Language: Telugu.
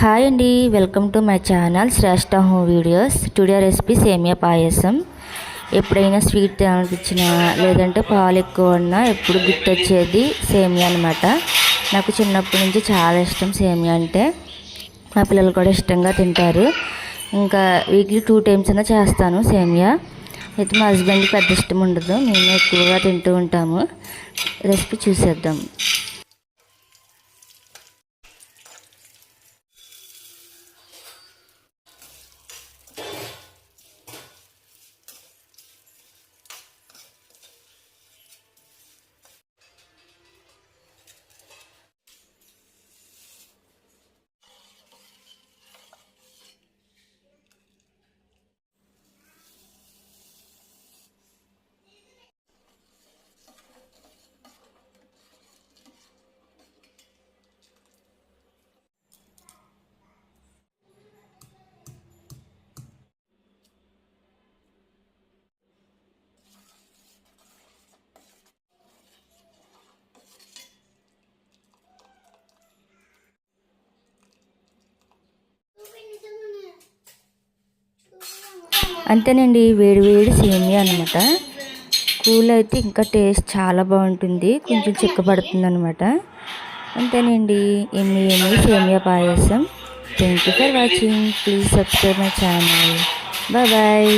హాయ్ అండి welcome to my channel Shreshta home videos. Today recipe semiya payasam. ఎప్పుడైనా స్వీట్ తినాలనిపించినా లేదంటే పాలు ఎక్కువ ఉన్నా ఎప్పుడు గుర్తొచ్చేది సేమియా అనమాట నాకు చిన్నప్పటి నుంచి చాలా ఇష్టం సేమియా అంటే. మా పిల్లలు కూడా ఇష్టంగా తింటారు. ఇంకా వీక్లీ టూ టైమ్స్ అయినా చేస్తాను సేమియా. అయితే మా హస్బెండ్కి పెద్ద ఇష్టం ఉండదు. మేము ఎక్కువగా తింటూ ఉంటాము. రెసిపీ చూసేద్దాం. అంతేనండి వేడి వేడి సేమియా అనమాట కూల్ అయితే ఇంకా టేస్ట్ చాలా బాగుంటుంది కొంచెం చిక్కబడుతుంది అనమాట అంతేనండి ఎన్ని ఎన్ని semiya payasam. Thank you for watching please subscribe my channel bye bye